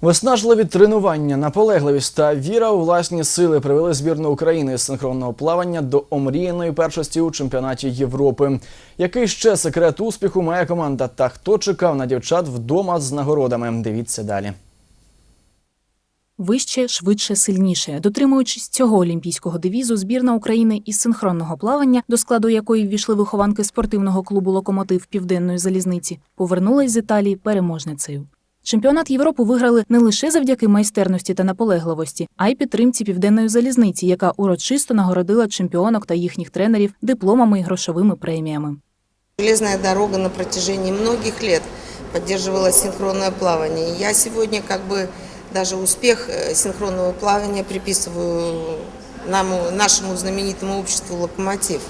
Виснажливі тренування, наполегливість та віра у власні сили привели збірну України з синхронного плавання до омріяної першості у чемпіонаті Європи. Який ще секрет успіху має команда та хто чекав на дівчат вдома з нагородами? Дивіться далі. Вище, швидше, сильніше. Дотримуючись цього олімпійського девізу, збірна України із синхронного плавання, до складу якої ввійшли вихованки спортивного клубу Локомотив Південної залізниці, повернулась з Італії переможницею. Чемпіонат Європи виграли не лише завдяки майстерності та наполегливості, а й підтримці південної залізниці, яка урочисто нагородила чемпіонок та їхніх тренерів дипломами і грошовими преміями. Железная дорога на протяжении многих лет поддерживала синхронное плавание. И я сегодня как бы даже успех э, синхронного плавания приписываю нам, нашему знаменитому обществу «Локомотив».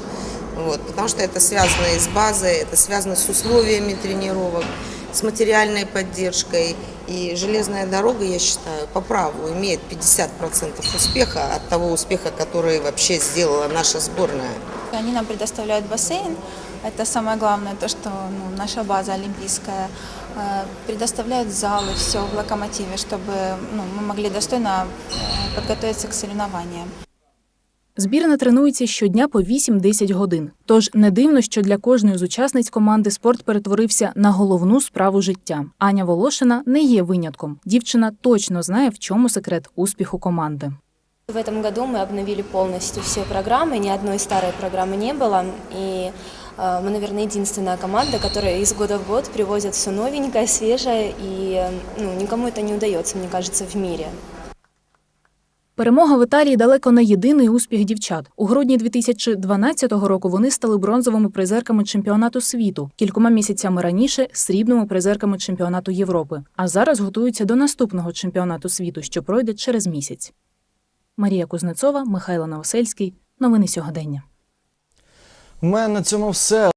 Вот, потому что это связано и с базой, это связано с условиями тренировок, С материальной поддержкой. И железная дорога, я считаю, по праву имеет 50% успеха от того успеха, который вообще сделала наша сборная. Они нам предоставляют бассейн. Это самое главное, то, что ну, наша база олимпийская. Э, Предоставляют залы, все в локомотиве, чтобы ну, мы могли достойно э, подготовиться к соревнованиям. Збірна тренується щодня по 8-10 годин. Тож не дивно, що для кожної з учасниць команди спорт перетворився на головну справу життя. Аня Волошина не є винятком. Дівчина точно знає, в чому секрет успіху команди. В этом году мы обновили полностью все программы, ни одной старой программы не было. И э, мы, наверное, единственная команда, которая из года в год привозит все новенькое, свежее, и э, ну, никому это не удается, мне кажется, в мире. Перемога в Італії далеко не єдиний успіх дівчат. У грудні 2012 року вони стали бронзовими призерками чемпіонату світу. Кількома місяцями раніше срібними призерками чемпіонату Європи. А зараз готуються до наступного чемпіонату світу, що пройде через місяць. Марія Кузнецова, Михайло Новосельський. Новини сьогодення. У мене на цьому все.